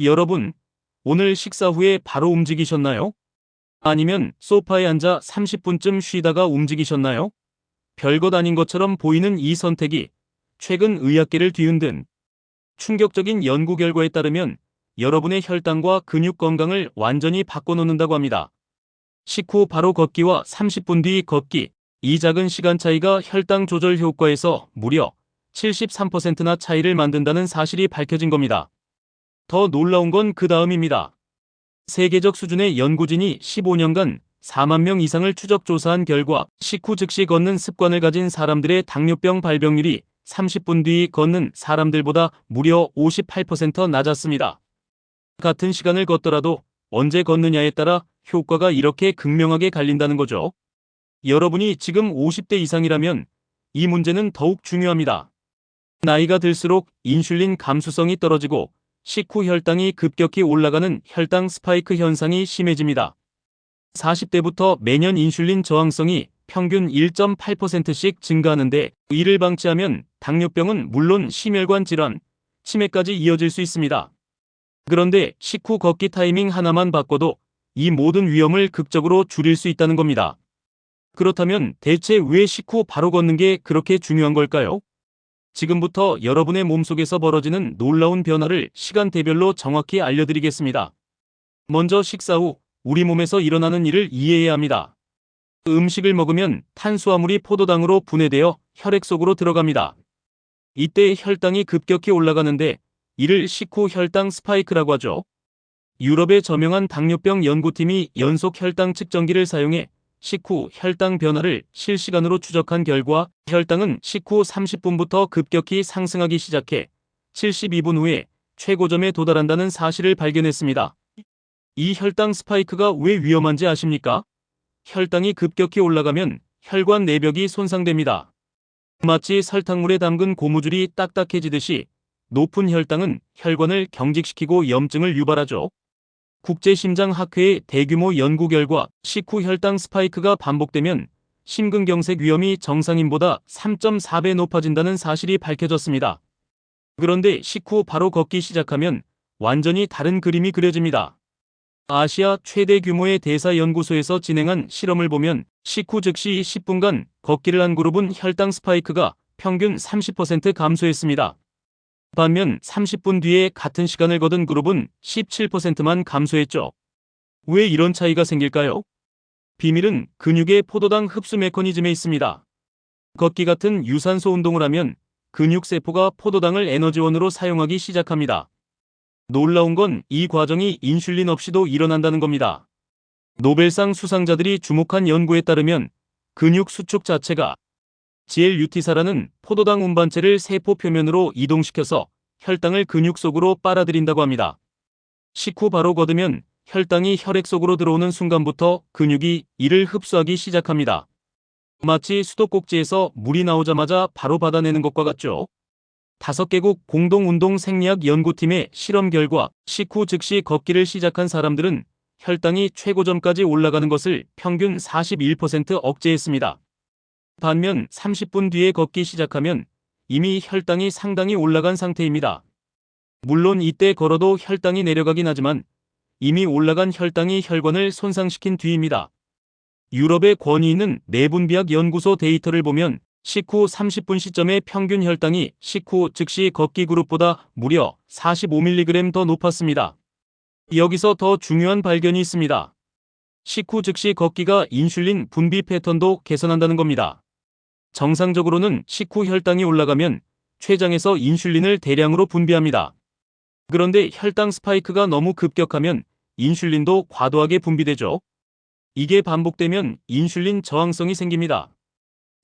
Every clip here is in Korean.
여러분, 오늘 식사 후에 바로 움직이셨나요? 아니면 소파에 앉아 30분쯤 쉬다가 움직이셨나요? 별것 아닌 것처럼 보이는 이 선택이 최근 의학계를 뒤흔든 충격적인 연구 결과에 따르면 여러분의 혈당과 근육 건강을 완전히 바꿔놓는다고 합니다. 식후 바로 걷기와 30분 뒤 걷기, 이 작은 시간 차이가 혈당 조절 효과에서 무려 73%나 차이를 만든다는 사실이 밝혀진 겁니다. 더 놀라운 건 그 다음입니다. 세계적 수준의 연구진이 15년간 4만 명 이상을 추적 조사한 결과 식후 즉시 걷는 습관을 가진 사람들의 당뇨병 발병률이 30분 뒤 걷는 사람들보다 무려 58% 낮았습니다. 같은 시간을 걷더라도 언제 걷느냐에 따라 효과가 이렇게 극명하게 갈린다는 거죠. 여러분이 지금 50대 이상이라면 이 문제는 더욱 중요합니다. 나이가 들수록 인슐린 감수성이 떨어지고 식후 혈당이 급격히 올라가는 혈당 스파이크 현상이 심해집니다. 40대부터 매년 인슐린 저항성이 평균 1.8%씩 증가하는데 이를 방치하면 당뇨병은 물론 심혈관 질환, 치매까지 이어질 수 있습니다. 그런데 식후 걷기 타이밍 하나만 바꿔도 이 모든 위험을 극적으로 줄일 수 있다는 겁니다. 그렇다면 대체 왜 식후 바로 걷는 게 그렇게 중요한 걸까요? 지금부터 여러분의 몸속에서 벌어지는 놀라운 변화를 시간대별로 정확히 알려드리겠습니다. 먼저 식사 후 우리 몸에서 일어나는 일을 이해해야 합니다. 음식을 먹으면 탄수화물이 포도당으로 분해되어 혈액 속으로 들어갑니다. 이때 혈당이 급격히 올라가는데 이를 식후 혈당 스파이크라고 하죠. 유럽의 저명한 당뇨병 연구팀이 연속 혈당 측정기를 사용해 식후 혈당 변화를 실시간으로 추적한 결과 혈당은 식후 30분부터 급격히 상승하기 시작해 72분 후에 최고점에 도달한다는 사실을 발견했습니다. 이 혈당 스파이크가 왜 위험한지 아십니까? 혈당이 급격히 올라가면 혈관 내벽이 손상됩니다. 마치 설탕물에 담근 고무줄이 딱딱해지듯이 높은 혈당은 혈관을 경직시키고 염증을 유발하죠. 국제심장학회의 대규모 연구 결과 식후 혈당 스파이크가 반복되면 심근경색 위험이 정상인보다 3.4배 높아진다는 사실이 밝혀졌습니다. 그런데 식후 바로 걷기 시작하면 완전히 다른 그림이 그려집니다. 아시아 최대 규모의 대사연구소에서 진행한 실험을 보면 식후 즉시 10분간 걷기를 한 그룹은 혈당 스파이크가 평균 30% 감소했습니다. 반면 30분 뒤에 같은 시간을 거둔 그룹은 17%만 감소했죠. 왜 이런 차이가 생길까요? 비밀은 근육의 포도당 흡수 메커니즘에 있습니다. 걷기 같은 유산소 운동을 하면 근육세포가 포도당을 에너지원으로 사용하기 시작합니다. 놀라운 건 이 과정이 인슐린 없이도 일어난다는 겁니다. 노벨상 수상자들이 주목한 연구에 따르면 근육 수축 자체가 GLUT사라는 포도당 운반체를 세포 표면으로 이동시켜서 혈당을 근육 속으로 빨아들인다고 합니다. 식후 바로 걷으면 혈당이 혈액 속으로 들어오는 순간부터 근육이 이를 흡수하기 시작합니다. 마치 수도꼭지에서 물이 나오자마자 바로 받아내는 것과 같죠. 다섯 개국 공동운동 생리학 연구팀의 실험 결과 식후 즉시 걷기를 시작한 사람들은 혈당이 최고점까지 올라가는 것을 평균 41% 억제했습니다. 반면 30분 뒤에 걷기 시작하면 이미 혈당이 상당히 올라간 상태입니다. 물론 이때 걸어도 혈당이 내려가긴 하지만 이미 올라간 혈당이 혈관을 손상시킨 뒤입니다. 유럽의 권위 있는 내분비학 연구소 데이터를 보면 식후 30분 시점의 평균 혈당이 식후 즉시 걷기 그룹보다 무려 45mg 더 높았습니다. 여기서 더 중요한 발견이 있습니다. 식후 즉시 걷기가 인슐린 분비 패턴도 개선한다는 겁니다. 정상적으로는 식후 혈당이 올라가면 췌장에서 인슐린을 대량으로 분비합니다. 그런데 혈당 스파이크가 너무 급격하면 인슐린도 과도하게 분비되죠. 이게 반복되면 인슐린 저항성이 생깁니다.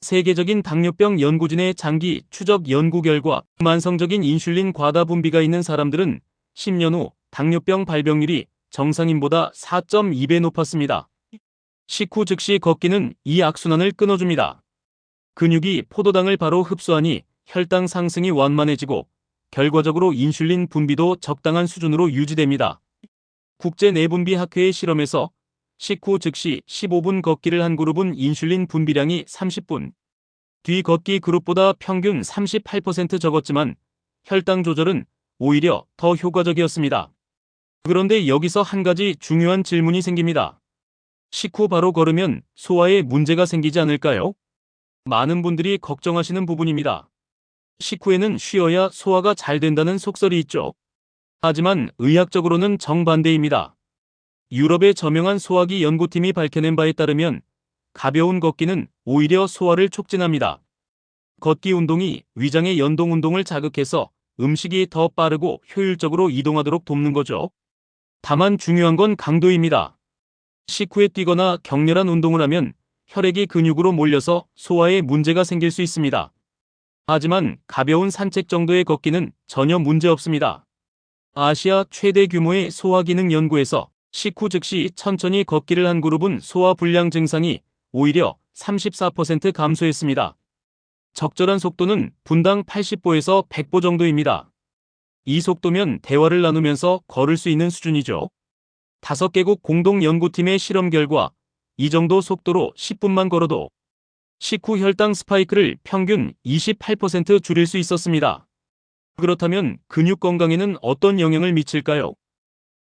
세계적인 당뇨병 연구진의 장기 추적 연구 결과 만성적인 인슐린 과다 분비가 있는 사람들은 10년 후 당뇨병 발병률이 정상인보다 4.2배 높았습니다. 식후 즉시 걷기는 이 악순환을 끊어줍니다. 근육이 포도당을 바로 흡수하니 혈당 상승이 완만해지고 결과적으로 인슐린 분비도 적당한 수준으로 유지됩니다. 국제 내분비 학회의 실험에서 식후 즉시 15분 걷기를 한 그룹은 인슐린 분비량이 30분 뒤 걷기 그룹보다 평균 38% 적었지만 혈당 조절은 오히려 더 효과적이었습니다. 그런데 여기서 한 가지 중요한 질문이 생깁니다. 식후 바로 걸으면 소화에 문제가 생기지 않을까요? 많은 분들이 걱정하시는 부분입니다. 식후에는 쉬어야 소화가 잘 된다는 속설이 있죠. 하지만 의학적으로는 정반대입니다. 유럽의 저명한 소화기 연구팀이 밝혀낸 바에 따르면 가벼운 걷기는 오히려 소화를 촉진합니다. 걷기 운동이 위장의 연동 운동을 자극해서 음식이 더 빠르고 효율적으로 이동하도록 돕는 거죠. 다만 중요한 건 강도입니다. 식후에 뛰거나 격렬한 운동을 하면 혈액이 근육으로 몰려서 소화에 문제가 생길 수 있습니다. 하지만 가벼운 산책 정도의 걷기는 전혀 문제 없습니다. 아시아 최대 규모의 소화기능 연구에서 식후 즉시 천천히 걷기를 한 그룹은 소화 불량 증상이 오히려 34% 감소했습니다. 적절한 속도는 분당 80보에서 100보 정도입니다. 이 속도면 대화를 나누면서 걸을 수 있는 수준이죠. 다섯 개국 공동 연구팀의 실험 결과 이 정도 속도로 10분만 걸어도 식후 혈당 스파이크를 평균 28% 줄일 수 있었습니다. 그렇다면 근육 건강에는 어떤 영향을 미칠까요?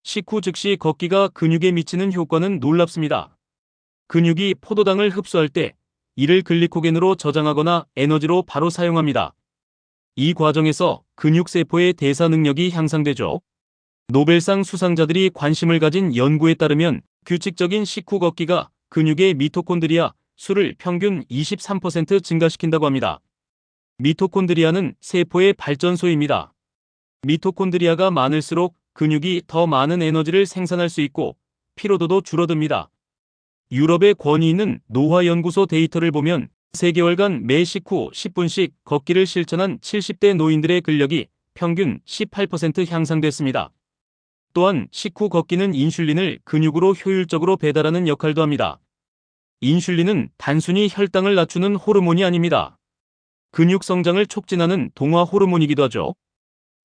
식후 즉시 걷기가 근육에 미치는 효과는 놀랍습니다. 근육이 포도당을 흡수할 때 이를 글리코겐으로 저장하거나 에너지로 바로 사용합니다. 이 과정에서 근육세포의 대사 능력이 향상되죠. 노벨상 수상자들이 관심을 가진 연구에 따르면 규칙적인 식후 걷기가 근육의 미토콘드리아 수를 평균 23% 증가시킨다고 합니다. 미토콘드리아는 세포의 발전소입니다. 미토콘드리아가 많을수록 근육이 더 많은 에너지를 생산할 수 있고 피로도도 줄어듭니다. 유럽의 권위 있는 노화연구소 데이터를 보면 3개월간 매 식후 10분씩 걷기를 실천한 70대 노인들의 근력이 평균 18% 향상됐습니다. 또한 식후 걷기는 인슐린을 근육으로 효율적으로 배달하는 역할도 합니다. 인슐린은 단순히 혈당을 낮추는 호르몬이 아닙니다. 근육 성장을 촉진하는 동화 호르몬이기도 하죠.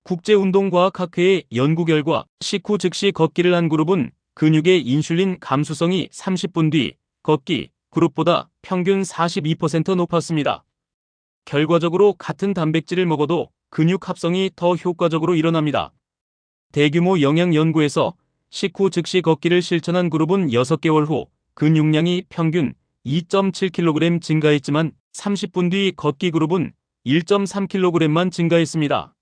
국제운동과학학회의 연구 결과 식후 즉시 걷기를 한 그룹은 근육의 인슐린 감수성이 30분 뒤 걷기 그룹보다 평균 42% 높았습니다. 결과적으로 같은 단백질을 먹어도 근육 합성이 더 효과적으로 일어납니다. 대규모 영양 연구에서 식후 즉시 걷기를 실천한 그룹은 6개월 후 근육량이 평균 2.7kg 증가했지만 30분 뒤 걷기 그룹은 1.3kg만 증가했습니다.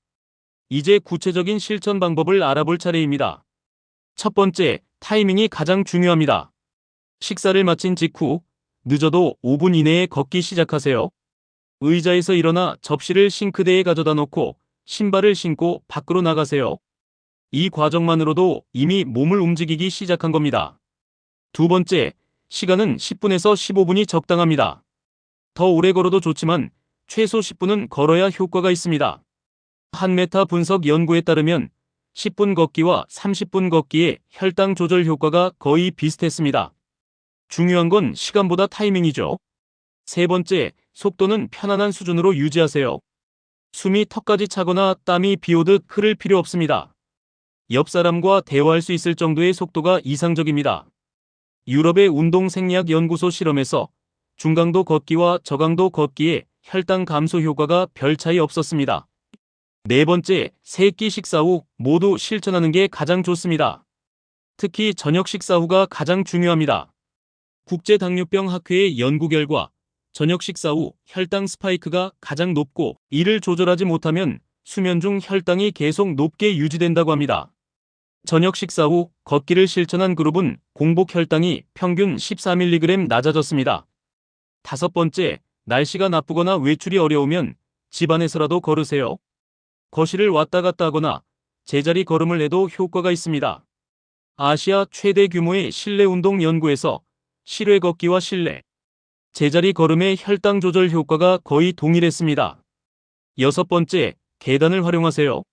이제 구체적인 실천 방법을 알아볼 차례입니다. 첫 번째, 타이밍이 가장 중요합니다. 식사를 마친 직후 늦어도 5분 이내에 걷기 시작하세요. 의자에서 일어나 접시를 싱크대에 가져다 놓고 신발을 신고 밖으로 나가세요. 이 과정만으로도 이미 몸을 움직이기 시작한 겁니다. 두 번째, 시간은 10분에서 15분이 적당합니다. 더 오래 걸어도 좋지만 최소 10분은 걸어야 효과가 있습니다. 한메타 분석 연구에 따르면 10분 걷기와 30분 걷기의 혈당 조절 효과가 거의 비슷했습니다. 중요한 건 시간보다 타이밍이죠. 세 번째, 속도는 편안한 수준으로 유지하세요. 숨이 턱까지 차거나 땀이 비오듯 흐를 필요 없습니다. 옆 사람과 대화할 수 있을 정도의 속도가 이상적입니다. 유럽의 운동 생리학 연구소 실험에서 중강도 걷기와 저강도 걷기의 혈당 감소 효과가 별 차이 없었습니다. 네 번째, 세끼 식사 후 모두 실천하는 게 가장 좋습니다. 특히 저녁 식사 후가 가장 중요합니다. 국제당뇨병 학회의 연구 결과 저녁 식사 후 혈당 스파이크가 가장 높고 이를 조절하지 못하면 수면 중 혈당이 계속 높게 유지된다고 합니다. 저녁 식사 후 걷기를 실천한 그룹은 공복 혈당이 평균 14mg 낮아졌습니다. 다섯 번째, 날씨가 나쁘거나 외출이 어려우면 집안에서라도 걸으세요. 거실을 왔다 갔다 하거나 제자리 걸음을 해도 효과가 있습니다. 아시아 최대 규모의 실내 운동 연구에서 실외 걷기와 실내, 제자리 걸음의 혈당 조절 효과가 거의 동일했습니다. 여섯 번째, 계단을 활용하세요.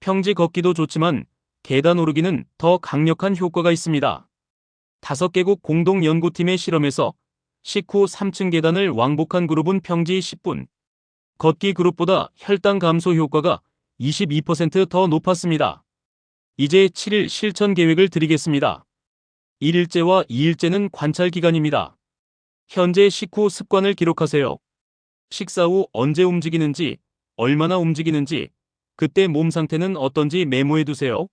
평지 걷기도 좋지만 계단 오르기는 더 강력한 효과가 있습니다. 다섯 개국 공동 연구팀의 실험에서 식후 3층 계단을 왕복한 그룹은 평지 10분, 걷기 그룹보다 혈당 감소 효과가 22%더 높았습니다. 이제 7일 실천 계획을 드리겠습니다. 1일째와 2일째는 관찰 기간입니다. 현재 식후 습관을 기록하세요. 식사 후 언제 움직이는지, 얼마나 움직이는지, 그때 몸 상태는 어떤지 메모해 두세요.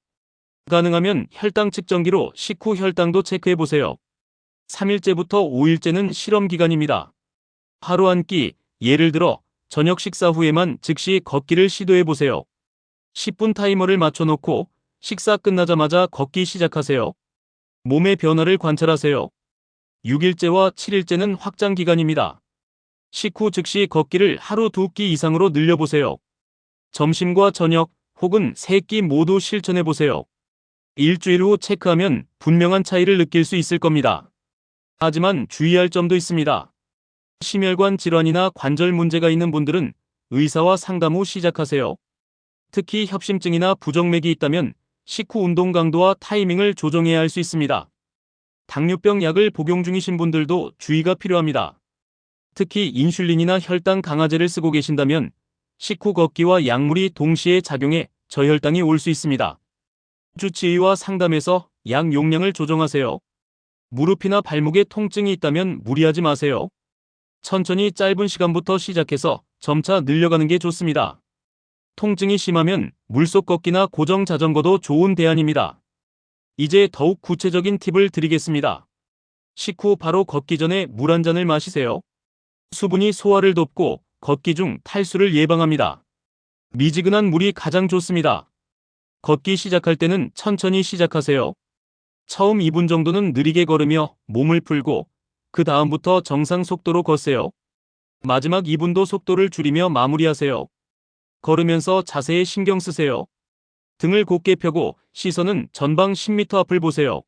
가능하면 혈당 측정기로 식후 혈당도 체크해 보세요. 3일째부터 5일째는 실험 기간입니다. 하루 한 끼, 예를 들어 저녁 식사 후에만 즉시 걷기를 시도해 보세요. 10분 타이머를 맞춰놓고 식사 끝나자마자 걷기 시작하세요. 몸의 변화를 관찰하세요. 6일째와 7일째는 확장 기간입니다. 식후 즉시 걷기를 하루 두 끼 이상으로 늘려보세요. 점심과 저녁 혹은 세 끼 모두 실천해 보세요. 일주일 후 체크하면 분명한 차이를 느낄 수 있을 겁니다. 하지만 주의할 점도 있습니다. 심혈관 질환이나 관절 문제가 있는 분들은 의사와 상담 후 시작하세요. 특히 협심증이나 부정맥이 있다면 식후 운동 강도와 타이밍을 조정해야 할 수 있습니다. 당뇨병 약을 복용 중이신 분들도 주의가 필요합니다. 특히 인슐린이나 혈당 강화제를 쓰고 계신다면 식후 걷기와 약물이 동시에 작용해 저혈당이 올 수 있습니다. 주치의와 상담해서 약 용량을 조정하세요. 무릎이나 발목에 통증이 있다면 무리하지 마세요. 천천히 짧은 시간부터 시작해서 점차 늘려가는 게 좋습니다. 통증이 심하면 물속 걷기나 고정 자전거도 좋은 대안입니다. 이제 더욱 구체적인 팁을 드리겠습니다. 식후 바로 걷기 전에 물 한 잔을 마시세요. 수분이 소화를 돕고 걷기 중 탈수를 예방합니다. 미지근한 물이 가장 좋습니다. 걷기 시작할 때는 천천히 시작하세요. 처음 2분 정도는 느리게 걸으며 몸을 풀고 그 다음부터 정상 속도로 걷세요. 마지막 2분도 속도를 줄이며 마무리하세요. 걸으면서 자세에 신경 쓰세요. 등을 곧게 펴고 시선은 전방 10m 앞을 보세요.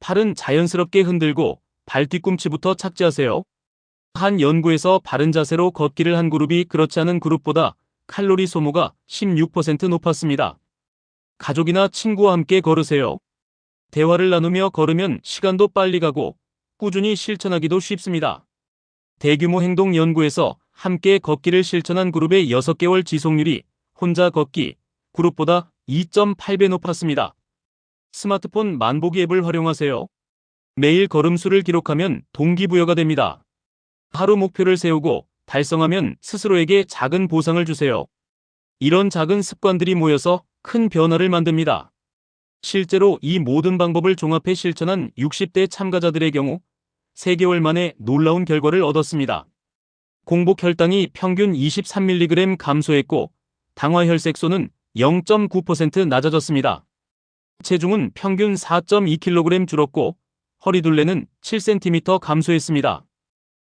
팔은 자연스럽게 흔들고 발 뒤꿈치부터 착지하세요. 한 연구에서 바른 자세로 걷기를 한 그룹이 그렇지 않은 그룹보다 칼로리 소모가 16% 높았습니다. 가족이나 친구와 함께 걸으세요. 대화를 나누며 걸으면 시간도 빨리 가고 꾸준히 실천하기도 쉽습니다. 대규모 행동 연구에서 함께 걷기를 실천한 그룹의 6개월 지속률이 혼자 걷기 그룹보다 2.8배 높았습니다. 스마트폰 만보기 앱을 활용하세요. 매일 걸음수를 기록하면 동기부여가 됩니다. 하루 목표를 세우고 달성하면 스스로에게 작은 보상을 주세요. 이런 작은 습관들이 모여서 큰 변화를 만듭니다. 실제로 이 모든 방법을 종합해 실천한 60대 참가자들의 경우 3개월 만에 놀라운 결과를 얻었습니다. 공복 혈당이 평균 23mg 감소했고 당화 혈색소는 0.9% 낮아졌습니다. 체중은 평균 4.2kg 줄었고 허리둘레는 7cm 감소했습니다.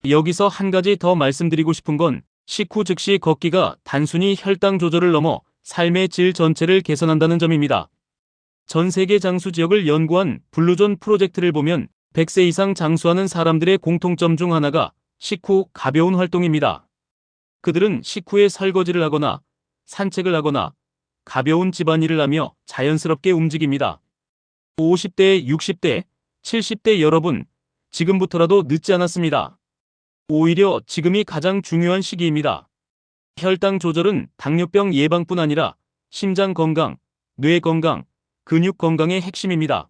여기서 한 가지 더 말씀드리고 싶은 건 식후 즉시 걷기가 단순히 혈당 조절을 넘어 삶의 질 전체를 개선한다는 점입니다. 전 세계 장수 지역을 연구한 블루존 프로젝트를 보면 100세 이상 장수하는 사람들의 공통점 중 하나가 식후 가벼운 활동입니다. 그들은 식후에 설거지를 하거나 산책을 하거나 가벼운 집안일을 하며 자연스럽게 움직입니다. 50대, 60대, 70대 여러분, 지금부터라도 늦지 않았습니다. 오히려 지금이 가장 중요한 시기입니다. 혈당 조절은 당뇨병 예방뿐 아니라 심장 건강, 뇌 건강, 근육 건강의 핵심입니다.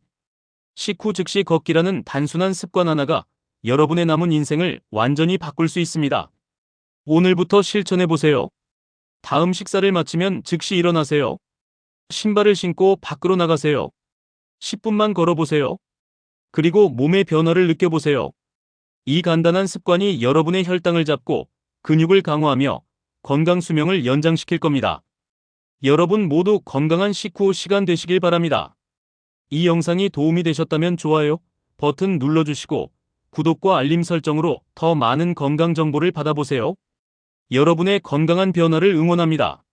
식후 즉시 걷기라는 단순한 습관 하나가 여러분의 남은 인생을 완전히 바꿀 수 있습니다. 오늘부터 실천해 보세요. 다음 식사를 마치면 즉시 일어나세요. 신발을 신고 밖으로 나가세요. 10분만 걸어보세요. 그리고 몸의 변화를 느껴보세요. 이 간단한 습관이 여러분의 혈당을 잡고 근육을 강화하며 건강 수명을 연장시킬 겁니다. 여러분 모두 건강한 식후 시간 되시길 바랍니다. 이 영상이 도움이 되셨다면 좋아요 버튼 눌러주시고 구독과 알림 설정으로 더 많은 건강 정보를 받아보세요. 여러분의 건강한 변화를 응원합니다.